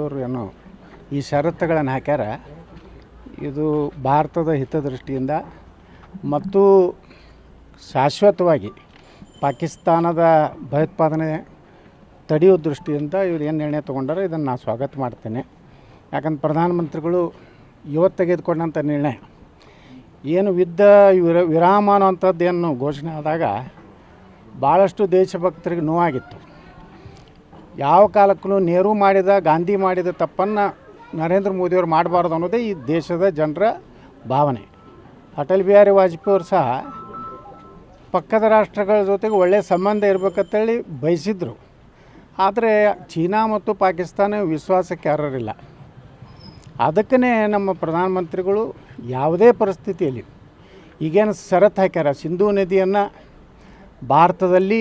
ಮೋದಿಯವರು ಏನೋ ಈ ಷರತ್ತುಗಳನ್ನು ಹಾಕ್ಯಾರ. ಇದು ಭಾರತದ ಹಿತದೃಷ್ಟಿಯಿಂದ ಮತ್ತು ಶಾಶ್ವತವಾಗಿ ಪಾಕಿಸ್ತಾನದ ಭಯೋತ್ಪಾದನೆ ತಡೆಯೋ ದೃಷ್ಟಿಯಿಂದ ಇವ್ರು ಏನು ನಿರ್ಣಯ ತೊಗೊಂಡಾರೋ ಇದನ್ನು ನಾನು ಸ್ವಾಗತ ಮಾಡ್ತೇನೆ. ಯಾಕಂದ್ರೆ ಪ್ರಧಾನಮಂತ್ರಿಗಳು ಇವತ್ತು ತೆಗೆದುಕೊಂಡಂಥ ನಿರ್ಣಯ. ಏನು ಯುದ್ಧ ವಿರ, ವಿರಾಮ ಅನ್ನೋಂಥದ್ದು ಏನು ಘೋಷಣೆ ಆದಾಗ ಭಾಳಷ್ಟು ದೇಶಭಕ್ತರಿಗೆ ನೋವಾಗಿತ್ತು. ಯಾವ ಕಾಲಕ್ಕೂ ನೆಹರು ಮಾಡಿದ, ಗಾಂಧಿ ಮಾಡಿದ ತಪ್ಪನ್ನು ನರೇಂದ್ರ ಮೋದಿಯವರು ಮಾಡಬಾರ್ದು ಅನ್ನೋದೇ ಈ ದೇಶದ ಜನರ ಭಾವನೆ. ಅಟಲ್ ಬಿಹಾರಿ ವಾಜಪೇಯಿಯವರು ಸಹ ಪಕ್ಕದ ರಾಷ್ಟ್ರಗಳ ಜೊತೆಗೆ ಒಳ್ಳೆಯ ಸಂಬಂಧ ಇರಬೇಕಂತೇಳಿ ಬಯಸಿದ್ರು. ಆದರೆ ಚೀನಾ ಮತ್ತು ಪಾಕಿಸ್ತಾನ ವಿಶ್ವಾಸಕ್ಕೆ ಅರ್ಹರಿಲ್ಲ. ಅದಕ್ಕೇ ನಮ್ಮ ಪ್ರಧಾನಮಂತ್ರಿಗಳು ಯಾವುದೇ ಪರಿಸ್ಥಿತಿಯಲ್ಲಿ ಈಗೇನು ಸರತ್ ಹಾಕ್ಯಾರ, ಸಿಂಧೂ ನದಿಯನ್ನು ಭಾರತದಲ್ಲಿ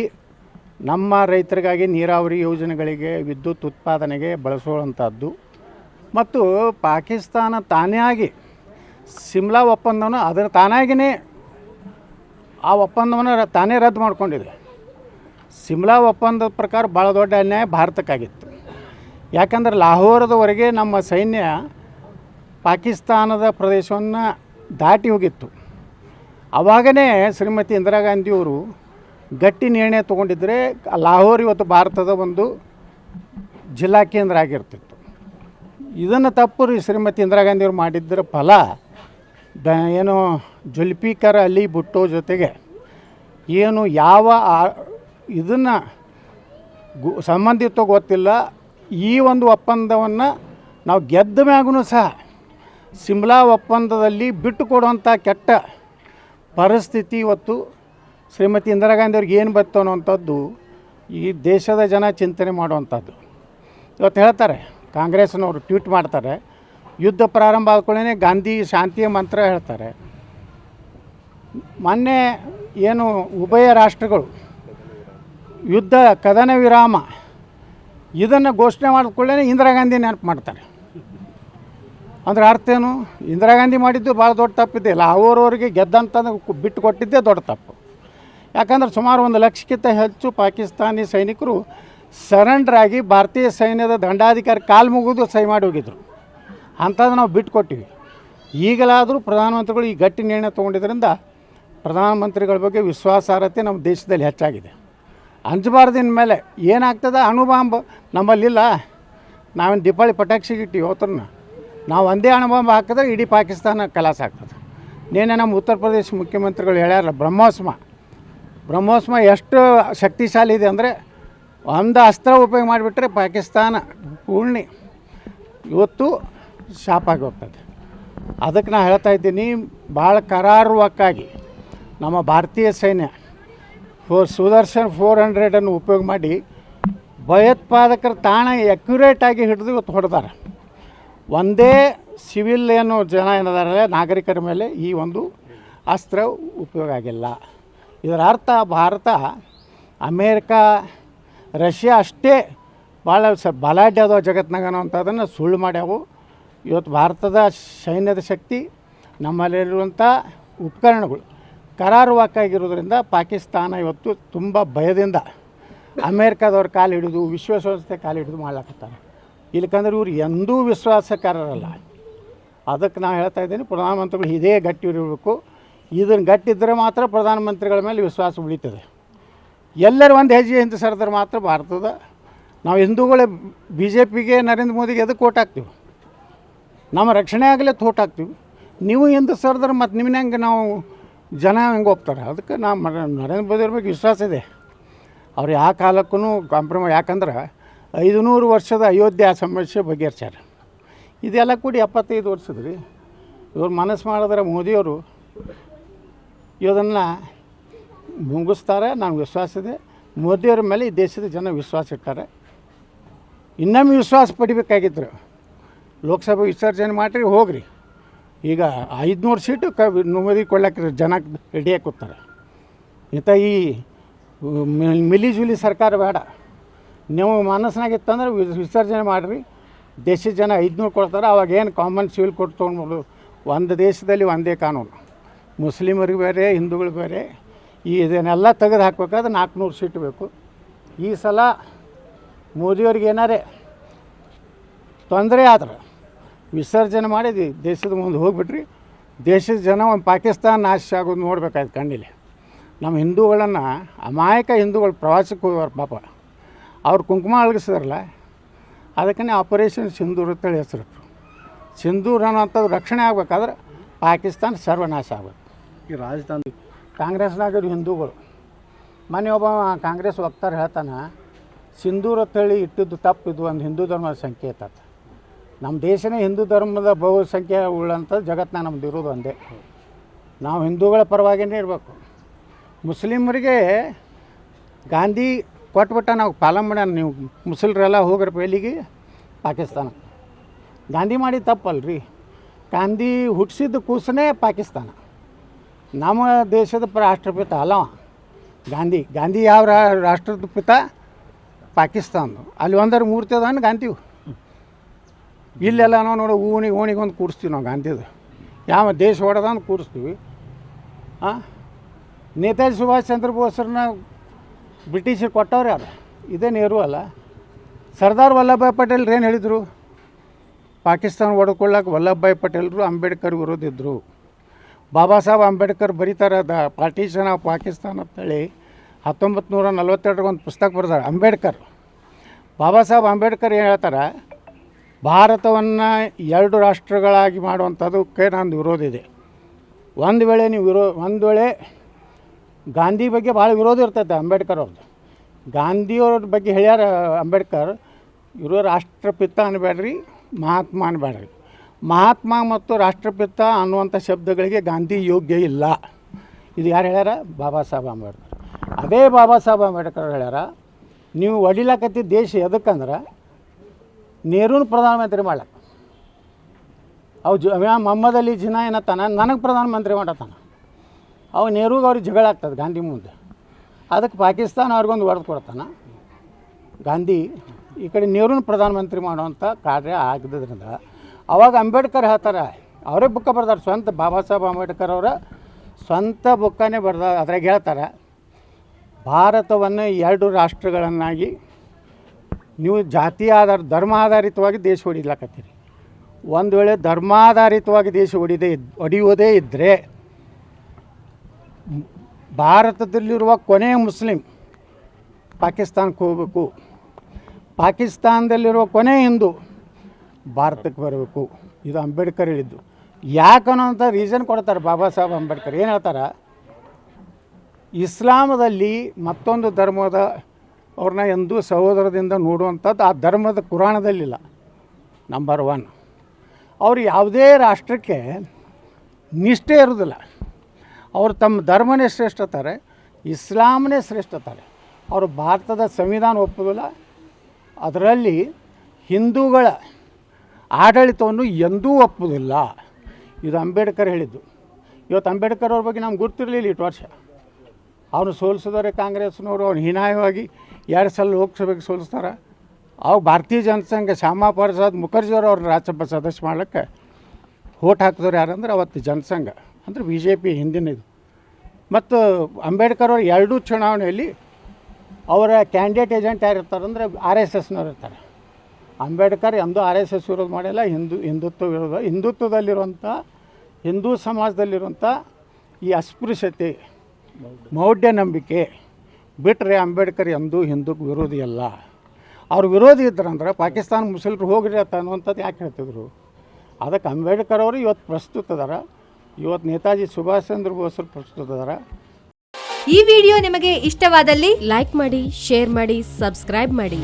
ನಮ್ಮ ರೈತರಿಗಾಗಿ ನೀರಾವರಿ ಯೋಜನೆಗಳಿಗೆ ವಿದ್ಯುತ್ ಉತ್ಪಾದನೆಗೆ ಬಳಸುವಂಥದ್ದು ಮತ್ತು ಪಾಕಿಸ್ತಾನ ತಾನೇ ಆಗಿ ಸಿಮ್ಲಾ ಒಪ್ಪಂದವನ್ನು ಅದರ ತಾನಾಗಿಯೇ ಆ ಒಪ್ಪಂದವನ್ನು ತಾನೇ ರದ್ದು ಮಾಡಿಕೊಂಡಿದೆ. ಸಿಮ್ಲಾ ಒಪ್ಪಂದದ ಪ್ರಕಾರ ಭಾಳ ದೊಡ್ಡ ಅನ್ಯಾಯ ಭಾರತಕ್ಕಾಗಿತ್ತು. ಯಾಕಂದ್ರೆ ಲಾಹೋರದವರೆಗೆ ನಮ್ಮ ಸೈನ್ಯ ಪಾಕಿಸ್ತಾನದ ಪ್ರದೇಶವನ್ನು ದಾಟಿ ಹೋಗಿತ್ತು. ಆವಾಗನೇ ಶ್ರೀಮತಿ ಇಂದಿರಾ ಗಾಂಧಿಯವರು ಗಟ್ಟಿ ನಿರ್ಣಯ ತೊಗೊಂಡಿದ್ದರೆ ಲಾಹೋರ್ ಇವತ್ತು ಭಾರತದ ಒಂದು ಜಿಲ್ಲಾ ಕೇಂದ್ರ ಆಗಿರ್ತಿತ್ತು. ಇದನ್ನು ತಪ್ಪು ಶ್ರೀಮತಿ ಇಂದಿರಾ ಗಾಂಧಿಯವರು ಮಾಡಿದ್ದರ ಫಲ. ದ ಏನು ಜುಲ್ಫಿಕರ್ ಅಲಿ ಭುಟ್ಟೋ ಜೊತೆಗೆ ಏನು ಯಾವ ಇದನ್ನು ಗು ಸಂಬಂಧಿತ ಗೊತ್ತಿಲ್ಲ. ಈ ಒಂದು ಒಪ್ಪಂದವನ್ನು ನಾವು ಗೆದ್ದ ಮ್ಯಾಗೂ ಸಹ ಸಿಮ್ಲಾ ಒಪ್ಪಂದದಲ್ಲಿ ಬಿಟ್ಟು ಕೊಡುವಂಥ ಕೆಟ್ಟ ಪರಿಸ್ಥಿತಿ ಇವತ್ತು ಶ್ರೀಮತಿ ಇಂದಿರಾ ಗಾಂಧಿಯವ್ರಿಗೆ ಏನು ಬತ್ತು ಅನ್ನುವಂಥದ್ದು ಈ ದೇಶದ ಜನ ಚಿಂತನೆ ಮಾಡುವಂಥದ್ದು ಇವತ್ತು ಹೇಳ್ತಾರೆ, ಕಾಂಗ್ರೆಸ್ನವರು ಟ್ವೀಟ್ ಮಾಡ್ತಾರೆ, ಯುದ್ಧ ಪ್ರಾರಂಭ ಆದ್ಕೊಳ್ಳೇ ಗಾಂಧಿ ಶಾಂತಿಯ ಮಂತ್ರ ಹೇಳ್ತಾರೆ. ಮೊನ್ನೆ ಏನು ಉಭಯ ರಾಷ್ಟ್ರಗಳು ಯುದ್ಧ, ಕದನ ವಿರಾಮ, ಇದನ್ನು ಘೋಷಣೆ ಮಾಡಿಕೊಳ್ಳೇ ಇಂದಿರಾ ಗಾಂಧಿ ನೆನಪು ಮಾಡ್ತಾರೆ. ಅಂದ್ರೆ ಅರ್ಥ ಏನು? ಇಂದಿರಾ ಗಾಂಧಿ ಮಾಡಿದ್ದು ಭಾಳ ದೊಡ್ಡ ತಪ್ಪಿದೆ. ಲಾಹೋರ್ವರೆಗೆ ಗೆದ್ದಂಥದ್ದು ಗೆದ್ದಂತ ಬಿಟ್ಟು ಕೊಟ್ಟಿದ್ದೇ ದೊಡ್ಡ ತಪ್ಪು. ಯಾಕಂದ್ರೆ ಸುಮಾರು ಒಂದು ಲಕ್ಷಕ್ಕಿಂತ ಹೆಚ್ಚು ಪಾಕಿಸ್ತಾನಿ ಸೈನಿಕರು ಸರೆಂಡರ್ ಆಗಿ ಭಾರತೀಯ ಸೈನ್ಯದ ದಂಡಾಧಿಕಾರಿ ಕಾಲು ಮುಗಿದು ಸಹಿ ಮಾಡಿ ಹೋಗಿದ್ರು. ಅಂಥದ್ದು ನಾವು ಬಿಟ್ಕೊಟ್ಟಿವಿ ಈಗಲಾದರೂ ಪ್ರಧಾನಮಂತ್ರಿಗಳು ಈ ಗಟ್ಟಿ ನಿರ್ಣಯ ತೊಗೊಂಡಿದ್ದರಿಂದ ಪ್ರಧಾನಮಂತ್ರಿಗಳ ಬಗ್ಗೆ ವಿಶ್ವಾಸಾರ್ಹತೆ ನಮ್ಮ ದೇಶದಲ್ಲಿ ಹೆಚ್ಚಾಗಿದೆ. ಅಂಜಬಾರ್ದಿನ ಮೇಲೆ ಏನಾಗ್ತದೆ? ಅಣುಬಾಂಬ್ ನಮ್ಮಲ್ಲಿಲ್ಲ. ನಾವೇನು ದೀಪಾವಳಿ ಪಟಾಕ್ಷಿಗೆ ಇಟ್ಟಿವಿ ಅವತ್ತನ್ನ ನಾವು ಒಂದೇ ಅಣುಬಾಂಬ್ ಹಾಕಿದ್ರೆ ಇಡೀ ಪಾಕಿಸ್ತಾನ ಕಲಾಸ ಆಗ್ತದೆ. ನೇನೆ ನಮ್ಮ ಉತ್ತರ ಪ್ರದೇಶ ಮುಖ್ಯಮಂತ್ರಿಗಳು ಹೇಳ್ಯಾರಲ್ಲ ಬ್ರಹ್ಮೋಸ್ಮ. ಬ್ರಹ್ಮೋಸ್ಮ ಎಷ್ಟು ಶಕ್ತಿಶಾಲಿ ಇದೆ ಅಂದರೆ ಒಂದು ಅಸ್ತ್ರ ಉಪಯೋಗ ಮಾಡಿಬಿಟ್ರೆ ಪಾಕಿಸ್ತಾನ ಪೂರ್ಣಿ ಇವತ್ತು ಶಾಪ್ ಹೋಗ್ತದೆ. ಅದಕ್ಕೆ ನಾನು ಹೇಳ್ತಾ ಇದ್ದೀನಿ, ಭಾಳ ಕರಾರುವಕ್ಕಾಗಿ ನಮ್ಮ ಭಾರತೀಯ ಸೈನ್ಯ ಫೋರ್ ಸುದರ್ಶನ್ ಫೋರ್ ಹಂಡ್ರೆಡನ್ನು ಉಪಯೋಗ ಮಾಡಿ ಭಯೋತ್ಪಾದಕರ ತಾಣ ಆಗಿ ಹಿಡಿದು ಇವತ್ತು ಹೊಡೆದಾರೆ. ಒಂದೇ ಸಿವಿಲ್ ಏನು ಜನ ಏನಿದ್ದಾರೆ ನಾಗರಿಕರ ಮೇಲೆ ಈ ಒಂದು ಅಸ್ತ್ರ ಉಪಯೋಗ ಆಗಿಲ್ಲ. ಇದರ ಅರ್ಥ ಭಾರತ, ಅಮೇರಿಕಾ, ರಷ್ಯಾ ಅಷ್ಟೇ ಭಾಳ ಸ ಬಲಾಢ್ಯ ಅದಾವ ಜಗತ್ನಾಗ ಸುಳ್ಳು ಮಾಡ್ಯಾವು. ಇವತ್ತು ಭಾರತದ ಸೈನ್ಯದ ಶಕ್ತಿ ನಮ್ಮಲ್ಲಿರುವಂಥ ಉಪಕರಣಗಳು ಕರಾರುವಾಕಾಗಿರೋದ್ರಿಂದ ಪಾಕಿಸ್ತಾನ ಇವತ್ತು ತುಂಬ ಭಯದಿಂದ ಅಮೇರಿಕಾದವ್ರ ಕಾಲು ಹಿಡಿದು, ವಿಶ್ವಸಂಸ್ಥೆ ಕಾಲು ಹಿಡಿದು ಮಾಡ್ಲಾಕತ್ತಾರೆ. ಇಲ್ಲಕಂದ್ರೆ ಇವ್ರು ಎಂದೂ ವಿಶ್ವಾಸಕಾರರಲ್ಲ. ಅದಕ್ಕೆ ನಾನು ಹೇಳ್ತಾ ಇದ್ದೀನಿ, ಪ್ರಧಾನಮಂತ್ರಿಗಳು ಇದೇ ಗಟ್ಟಿ ಇರಬೇಕು. ಇದನ್ನು ಗಟ್ಟಿದ್ದರೆ ಮಾತ್ರ ಪ್ರಧಾನಮಂತ್ರಿಗಳ ಮೇಲೆ ವಿಶ್ವಾಸ ಉಳಿತದೆ. ಎಲ್ಲರೂ ಒಂದು ಹೆಜ್ಜೆ ಹಿಂದೆ ಸರಿದ್ರೆ ಮಾತ್ರ ಭಾರತದ ನಾವು ಹಿಂದೂಗಳೇ ಬಿ ಜೆ ಪಿಗೆ ನರೇಂದ್ರ ಮೋದಿಗೆ ಎದಕ್ಕೆ ಓಟ್ ಹಾಕ್ತೀವಿ? ನಮ್ಮ ರಕ್ಷಣೆ ಆಗಲೇ ತೋಟ ಹಾಕ್ತೀವಿ. ನೀವು ಹಿಂದೆ ಸರಿದ್ರೆ ಮತ್ತು ನಿಮ್ಮನ್ನ ಹೆಂಗೆ ನಾವು ಜನ ಹೆಂಗೆ ಹೋಗ್ತಾರೆ? ಅದಕ್ಕೆ ನಾವು ನರೇಂದ್ರ ಮೋದಿ ಅವ್ರ ಬಗ್ಗೆ ವಿಶ್ವಾಸ ಇದೆ. ಅವ್ರು ಯಾವ ಕಾಲಕ್ಕೂ ಕಾಂಪ್ರಮೈಸ್ ಯಾಕಂದ್ರೆ ಐದು ನೂರು ವರ್ಷದ ಅಯೋಧ್ಯೆ ಸಮಸ್ಯೆ ಬಗೆಹರಿಸ್ಯಾರ. ಇದೆಲ್ಲ ಕೂಡಿ ಎಪ್ಪತ್ತೈದು ವರ್ಷದ ರೀ ಇವ್ರು ಮನಸ್ಸು ಮಾಡಿದ್ರೆ ಮೋದಿಯವರು ಇದನ್ನು ಮುಗಿಸ್ತಾರೆ ನನಗೆ ವಿಶ್ವಾಸ ಇದೆ. ಮೋದಿಯವ್ರ ಮೇಲೆ ಈ ದೇಶದ ಜನ ವಿಶ್ವಾಸ ಇಟ್ಟಾರೆ. ಇನ್ನೊಮ್ಮೆ ವಿಶ್ವಾಸ ಪಡಿಬೇಕಾಗಿದ್ರು ಲೋಕಸಭೆ ವಿಸರ್ಜನೆ ಮಾಡಿರಿ, ಹೋಗ್ರಿ. ಈಗ ಐದುನೂರು ಸೀಟು ಕ ಮೋದಿ ಕೊಡ್ಲಕ್ಕೆ ಜನ ರೆಡಿಯಾಗಿ ಕೂತಾರೆ ಇಂಥ ಈ ಮಿಲಿಜುಲಿ ಮಿಲಿ ಜುಲಿ ಸರ್ಕಾರ ಬೇಡ. ನೀವು ಮನಸ್ಸಿನಾಗಿತ್ತಂದ್ರೆ ವಿಸರ್ಜನೆ ಮಾಡಿರಿ. ದೇಶದ ಜನ ಐದುನೂರು ಕೊಡ್ತಾರೆ, ಅವಾಗ ಏನು ಕಾಮನ್ ಸಿವಿಲ್ ಕೊಟ್ಟು ತೊಗೊಂಡ್ಬೋದು ಒಂದು ದೇಶದಲ್ಲಿ ಒಂದೇ ಕಾನೂನು. ಮುಸ್ಲಿಮರಿಗೆ ಬೇರೆ ಹಿಂದೂಗಳು ಬೇರೆ, ಈ ಇದನ್ನೆಲ್ಲ ತೆಗೆದು ಹಾಕ್ಬೇಕಾದ್ರೆ ನಾಲ್ಕುನೂರು ಸೀಟ್ ಬೇಕು. ಈ ಸಲ ಮೋದಿಯವ್ರಿಗೆ ಏನಾರೇ ತೊಂದರೆ ಆದ್ರೆ ವಿಸರ್ಜನೆ ಮಾಡಿ ದೇಶದ ಮುಂದೆ ಹೋಗ್ಬಿಟ್ರಿ. ದೇಶದ ಜನ ಒಂದು ಪಾಕಿಸ್ತಾನ ನಾಶ ಆಗೋದು ನೋಡ್ಬೇಕಾಯ್ತು ಕಣ್ಣಿಲ್ಲಿ. ನಮ್ಮ ಹಿಂದೂಗಳನ್ನು ಅಮಾಯಕ ಹಿಂದೂಗಳು ಪ್ರವಾಸಕ್ಕೆ ಹೋಗೋರು ಪಾಪ. ಅವ್ರು ಕುಂಕುಮ ಅಳಗಿಸಿದ್ರಲ್ಲ ಅದಕ್ಕೇ ಆಪರೇಷನ್ ಸಿಂಧೂರ್ ಅಂತೇಳಿ ಹೆಸರು ಸಿಂಧೂರ್ ಅನ್ನೋಂಥದ್ದು ರಕ್ಷಣೆ ಆಗಬೇಕಾದ್ರೆ ಪಾಕಿಸ್ತಾನ ಸರ್ವನಾಶ ಆಗ್ಬೇಕು ಈ ರಾಜಸ್ಥಾನ ಕಾಂಗ್ರೆಸ್ನಾಗ ಹಿಂದೂಗಳು. ಮೊನ್ನೆ ಒಬ್ಬ ಕಾಂಗ್ರೆಸ್ ವಕ್ತಾರ ಹೇಳ್ತಾನೆ, ಸಿಂಧೂರ ಅಂತೇಳಿ ಇಟ್ಟಿದ್ದು ತಪ್ಪಿದ್ದು ಒಂದು ಹಿಂದೂ ಧರ್ಮದ ಸಂಕೇತ ನಮ್ಮ ದೇಶನೇ ಹಿಂದೂ ಧರ್ಮದ ಬಹುಸಂಖ್ಯೆ ಉಳ್ಳಂಥ ಜಗತ್ತಿನ ನಮ್ದು ಇರೋದು ಒಂದೇ. ನಾವು ಹಿಂದೂಗಳ ಪರವಾಗಿಯೇ ಇರಬೇಕು. ಮುಸ್ಲಿಮರಿಗೆ ಗಾಂಧಿ ಕೊಟ್ಬಿಟ್ಟ ನಾವು ಪಾಲನ್ ಮಾಡೋಣ ನೀವು ಮುಸ್ಲಿಮರೆಲ್ಲ ಹೋಗ್ರಿ ಪೈಲಿಗೆ ಪಾಕಿಸ್ತಾನ. ಗಾಂಧಿ ಮಾಡಿ ತಪ್ಪಲ್ರಿ. ಗಾಂಧಿ ಹುಟ್ಟಿಸಿದ್ದು ಕೂಸನೇ ಪಾಕಿಸ್ತಾನ. ನಮ್ಮ ದೇಶದ ರಾಷ್ಟ್ರಪಿತ ಅಲ್ಲ ಗಾಂಧಿ ಗಾಂಧಿ ಯಾವ ರಾಷ್ಟ್ರದ ಪಿತ? ಪಾಕಿಸ್ತಾನದು. ಅಲ್ಲಿ ಒಂದರ ಮೂರ್ತಿ ಅದಾನ ಗಾಂಧಿ ಇಲ್ಲೆಲ್ಲ ನಾವು ನೋಡಿ ಓಣಿಗೆ ಓಣಿಗೆ ಒಂದು ಕೂಡಿಸ್ತೀವಿ ನಾವು ಗಾಂಧಿದು. ಯಾವ ದೇಶ ಹೊಡೆದಂದು ಕೂಡಿಸ್ತೀವಿ ಹಾಂ ನೇತಾಜಿ ಸುಭಾಷ್ ಚಂದ್ರ ಬೋಸ್ರನ್ನ ಬ್ರಿಟಿಷರು ಕೊಟ್ಟವ್ರು ಯಾರು? ಇದೇ ನೆಹರು ಅಲ್ಲ. ಸರ್ದಾರ್ ವಲ್ಲಭಭಾಯ್ ಪಟೇಲ್ ಏನು ಹೇಳಿದರು? ಪಾಕಿಸ್ತಾನ ಒಡ್ಕೊಳ್ಳೋಕೆ ವಲ್ಲಭಭಾಯ್ ಪಟೇಲ್ರು ಅಂಬೇಡ್ಕರ್ ವಿರೋಧಿದ್ರು ಬಾಬಾ ಸಾಹೇಬ್ ಅಂಬೇಡ್ಕರ್ ಬರೀತಾರೆ ದ ಪಾರ್ಟಿಷನ್ ಆಫ್ ಪಾಕಿಸ್ತಾನ ಅಂತೇಳಿ ಹತ್ತೊಂಬತ್ತು ನೂರ ನಲ್ವತ್ತೆರಡರಿಗೆ ಒಂದು ಪುಸ್ತಕ ಬರ್ತಾರೆ ಅಂಬೇಡ್ಕರ್. ಬಾಬಾ ಸಾಹೇಬ್ ಅಂಬೇಡ್ಕರ್ ಏನು ಹೇಳ್ತಾರೆ? ಭಾರತವನ್ನು ಎರಡು ರಾಷ್ಟ್ರಗಳಾಗಿ ಮಾಡುವಂಥದ್ದಕ್ಕೆ ನಂದು ವಿರೋಧ ಇದೆ. ಒಂದು ವೇಳೆ ನೀವು ವಿರೋ, ಒಂದು ವೇಳೆ ಗಾಂಧಿ ಬಗ್ಗೆ ಭಾಳ ವಿರೋಧ ಇರ್ತೈತೆ ಅಂಬೇಡ್ಕರ್ ಅವ್ರದ್ದು ಗಾಂಧಿಯವ್ರ ಬಗ್ಗೆ ಹೇಳ್ಯಾರ ಅಂಬೇಡ್ಕರ್, ಇವರು ರಾಷ್ಟ್ರಪಿತ ಅನ್ಬೇಡ್ರಿ ಮಹಾತ್ಮ ಅನ್ಬೇಡ್ರಿ ಮಹಾತ್ಮ ಮತ್ತು ರಾಷ್ಟ್ರಪಿತ ಅನ್ನುವಂಥ ಶಬ್ದಗಳಿಗೆ ಗಾಂಧಿ ಯೋಗ್ಯ ಇಲ್ಲ. ಇದು ಯಾರು ಹೇಳ್ಯಾರ? ಬಾಬಾ ಸಾಹೇಬ್ ಅಂಬೇಡ್ಕರ್. ಅದೇ ಬಾಬಾ ಸಾಹೇಬ್ ಅಂಬೇಡ್ಕರ್ ಹೇಳ್ಯಾರ, ನೀವು ಒಡಿಲಕತ್ತಿ ದೇಶ ಎದಕ್ಕಂದ್ರೆ ನೇರೂನು ಪ್ರಧಾನಮಂತ್ರಿ ಮಾಡ್ಲಕ್ಕ ಅವು ಜ ಮೊಹಮ್ಮದ್ ಅಲಿ ಜಿನಾ ಏನತ್ತಾನ ನನಗೆ ಪ್ರಧಾನಮಂತ್ರಿ ಮಾಡತ್ತಾನ. ಅವು ನೆಹರೂಗೆ ಅವ್ರಿಗೆ ಜಗಳ ಆಗ್ತದೆ ಗಾಂಧಿ ಮುಂದೆ. ಅದಕ್ಕೆ ಪಾಕಿಸ್ತಾನ ಅವ್ರಿಗೊಂದು ಹೊಡೆದು ಕೊಡ್ತಾನೆ. ಗಾಂಧಿ ಈ ಕಡೆ ನೆಹರೂನ ಪ್ರಧಾನಮಂತ್ರಿ ಮಾಡುವಂಥ ಕಾರ್ಯ ಆಗಿದ್ದರಿಂದ ಅವಾಗ ಅಂಬೇಡ್ಕರ್ ಹೇಳ್ತಾರೆ, ಅವರೇ ಬುಕ್ಕ ಬರ್ದಾರೆ, ಸ್ವಂತ ಬಾಬಾ ಸಾಹೇಬ್ ಅಂಬೇಡ್ಕರ್ ಅವರ ಸ್ವಂತ ಬುಕ್ಕನೇ ಬರ್ದ ಅದ್ರಾಗ ಹೇಳ್ತಾರೆ, ಭಾರತವನ್ನು ಎರಡು ರಾಷ್ಟ್ರಗಳನ್ನಾಗಿ ನೀವು ಜಾತಿ ಆಧಾರ, ಧರ್ಮ ಆಧಾರಿತವಾಗಿ ದೇಶ ಹೊಡಿಲಾಕತ್ತೀರಿ. ಒಂದು ವೇಳೆ ಧರ್ಮಾಧಾರಿತವಾಗಿ ದೇಶ ಹೊಡಿದೆ ಹೊಡೆಯುವುದೇ ಇದ್ದರೆ ಭಾರತದಲ್ಲಿರುವ ಕೊನೆಯ ಮುಸ್ಲಿಂ ಪಾಕಿಸ್ತಾನಕ್ಕೆ ಹೋಗಬೇಕು. ಪಾಕಿಸ್ತಾನದಲ್ಲಿರುವ ಕೊನೆ ಹಿಂದೂ ಭಾರತಕ್ಕೆ ಬರಬೇಕು. ಇದು ಅಂಬೇಡ್ಕರ್ ಹೇಳಿದ್ದು. ಯಾಕನ್ನೋಂಥ ರೀಸನ್ ಕೊಡ್ತಾರೆ ಬಾಬಾ ಸಾಹೇಬ್ ಅಂಬೇಡ್ಕರ್. ಏನು ಹೇಳ್ತಾರೆ? ಇಸ್ಲಾಮದಲ್ಲಿ ಮತ್ತೊಂದು ಧರ್ಮದ ಅವ್ರನ್ನ ಎಂದೂ ಸಹೋದರದಿಂದ ನೋಡುವಂಥದ್ದು ಆ ಧರ್ಮದ ಕುರಾಣದಲ್ಲಿಲ್ಲ. ನಂಬರ್ ಒನ್ ಅವರು ಯಾವುದೇ ರಾಷ್ಟ್ರಕ್ಕೆ ನಿಷ್ಠೆ ಇರೋದಿಲ್ಲ. ಅವರು ತಮ್ಮ ಧರ್ಮನೇ ಶ್ರೇಷ್ಠತಾರೆ ಇಸ್ಲಾಮನೇ ಶ್ರೇಷ್ಠತಾರೆ ಅವರು ಭಾರತದ ಸಂವಿಧಾನ ಒಪ್ಪೋದಿಲ್ಲ. ಅದರಲ್ಲಿ ಹಿಂದೂಗಳ ಆಡಳಿತವನ್ನು ಎಂದೂ ಒಪ್ಪುವುದಿಲ್ಲ ಇದು ಅಂಬೇಡ್ಕರ್ ಹೇಳಿದ್ದು. ಇವತ್ತು ಅಂಬೇಡ್ಕರ್ ಅವ್ರ ಬಗ್ಗೆ ನಮ್ಗೆ ಗೊತ್ತಿರಲಿಲ್ಲ ಇಟ್ಟು ವರ್ಷ. ಅವನು ಸೋಲಿಸಿದರೆ ಕಾಂಗ್ರೆಸ್ನವರು ಅವ್ನು ಹೀನಾಯವಾಗಿ ಎರಡು ಸಲ ಲೋಕಸಭೆಗೆ ಸೋಲಿಸ್ತಾರೆ. ಅವಾಗ ಭಾರತೀಯ ಜನಸಂಘ ಶ್ಯಾಮಾ ಪ್ರಸಾದ್ ಮುಖರ್ಜಿಯವರು ಅವ್ರನ್ನ ರಾಜ್ಯಸಭೆ ಸದಸ್ಯ ಮಾಡೋಕ್ಕೆ ಓಟ್ ಹಾಕಿದವ್ರು ಯಾರಂದ್ರೆ ಅವತ್ತು ಜನಸಂಘ ಅಂದರೆ ಬಿ ಜೆ ಪಿ ಹಿಂದಿನ ಇದು. ಮತ್ತು ಅಂಬೇಡ್ಕರ್ ಅವರು ಎರಡೂ ಚುನಾವಣೆಯಲ್ಲಿ ಅವರ ಕ್ಯಾಂಡಿಡೇಟ್ ಏಜೆಂಟ್ ಯಾರು ಇರ್ತಾರೆ ಅಂದರೆ ಆರ್ ಎಸ್ ಎಸ್ನವ್ರು ಇರ್ತಾರೆ. ಅಂಬೇಡ್ಕರ್ ಎಂದೂ ಆರ್ ಎಸ್ ಎಸ್ ವಿರೋಧ ಮಾಡಿಲ್ಲ, ಹಿಂದೂ, ಹಿಂದುತ್ವ ವಿರೋಧ. ಹಿಂದುತ್ವದಲ್ಲಿರುವಂಥ, ಹಿಂದೂ ಸಮಾಜದಲ್ಲಿರುವಂಥ ಈ ಅಸ್ಪೃಶ್ಯತೆ ಮೌಢ್ಯ ನಂಬಿಕೆ ಬಿಟ್ಟರೆ ಅಂಬೇಡ್ಕರ್ ಎಂದೂ ಹಿಂದೂಗೆ ವಿರೋಧಿ ಅಲ್ಲ. ಅವ್ರು ವಿರೋಧಿ ಇದ್ರಂದ್ರೆ ಪಾಕಿಸ್ತಾನ ಮುಸ್ಲಿಮ್ರು ಹೋಗ್ರಿ ಅಂತ ಅನ್ನುವಂಥದ್ದು ಯಾಕೆ ಹೇಳ್ತಿದ್ರು? ಅದಕ್ಕೆ ಅಂಬೇಡ್ಕರ್ ಅವರು ಇವತ್ತು ಪ್ರಸ್ತುತ ಅದಾರ. ಇವತ್ತು ನೇತಾಜಿ ಸುಭಾಷ್ ಚಂದ್ರ ಬೋಸ್ ಪ್ರಸ್ತುತ ಅದಾರ. ಈ ವಿಡಿಯೋ ನಿಮಗೆ ಇಷ್ಟವಾದಲ್ಲಿ ಲೈಕ್ ಮಾಡಿ, ಶೇರ್ ಮಾಡಿ, ಸಬ್ಸ್ಕ್ರೈಬ್ ಮಾಡಿ.